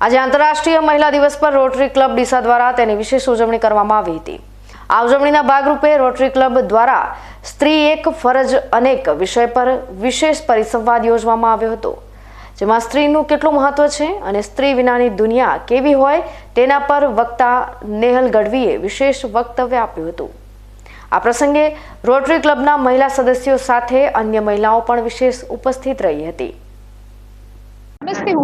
આજે આંતરરાષ્ટ્રીય મહિલા દિવસ પર રોટરી ક્લબ ડીસા દ્વારા તેની વિશેષ ઉજવણી કરવામાં આવી હતી. આ ઉજવણીના ભાગરૂપે રોટરી ક્લબ દ્વારા સ્ત્રી એક, ફરજ અનેક વિષય પર વિશેષ પરિસંવાદ યોજવામાં આવ્યો હતો. જેમાં સ્ત્રીનું કેટલું મહત્વ છે અને સ્ત્રી વિનાની દુનિયા કેવી હોય તેના પર વક્તા નેહલ ગઢવીએ વિશેષ વક્તવ્ય આપ્યું હતું. આ પ્રસંગે રોટરી ક્લબના મહિલા સદસ્યો સાથે અન્ય મહિલાઓ પણ વિશેષ ઉપસ્થિત રહી હતી.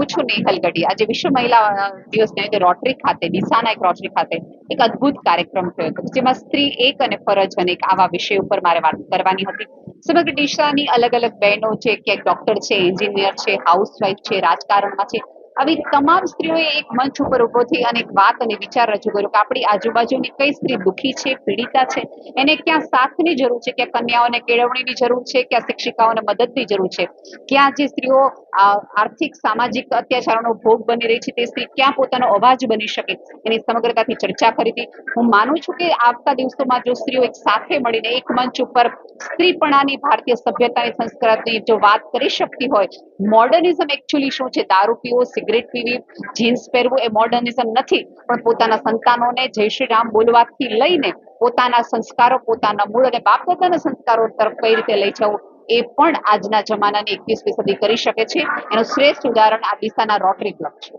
હું છું નેહલ ગઢી આજે વિશ્વ મહિલા દિવસ નિમિત્તે રોટરી ખાતે ડીસાના એક રોટરી ખાતે. એક અદ્ભુત કાર્યક્રમ થયો હતો, જેમાં સ્ત્રી એક અને ફરજ અનેક આવા વિષય ઉપર મારે વાત કરવાની હતી. સમગ્ર ડીસાની અલગ અલગ બહેનો છે, ક્યાંક ડોક્ટર છે એન્જિનિયર છે હાઉસવાઈફ છે, રાજકારણમાં છે. આવી તમામ સ્ત્રીઓએ એક મંચ ઉપર ઊભો થઈ અને એક વાત અને વિચાર રજૂ કર્યો કે આપણી આજુબાજુની કઈ સ્ત્રી દુઃખી છે, પીડિતા છે? એને ક્યાં સાથની જરૂર છે? ક્યાં કન્યાઓને કેળવણીની જરૂર છે? ક્યાં શિક્ષિકાઓને મદદની જરૂર છે? ક્યાં જે સ્ત્રીઓ આર્થિક, સામાજિક અત્યાચારોનો ભોગ બની રહી છે તે સ્ત્રી ક્યાં પોતાનો અવાજ બની શકે એની સમગ્રતાથી ચર્ચા કરી હતી. હું માનું છું કે આવતા દિવસોમાં જો સ્ત્રીઓ એક સાથે મળીને એક મંચ ઉપર સ્ત્રીપણાની ભારતીય સભ્યતાની સંસ્કૃતિની જો વાત કરી શકતી હોય, મોડર્નિઝમ એકચ્યુઅલી શું છે? દારૂ પીવો, સિગરેટ પીવી, જીન્સ પહેરવું એ મોડર્નિઝમ નથી. પણ પોતાના સંતાનોને જય શ્રી રામ બોલવાથી લઈને પોતાના સંસ્કારો, પોતાના મૂળ અને બાપ પોતાના સંસ્કારો તરફ કઈ રીતે લઈ જવું એ પણ આજના જમાનાની એકવીસમી સદી કરી શકે છે. એનું શ્રેષ્ઠ ઉદાહરણ આ દિશાના રોટરી ક્લબ છે.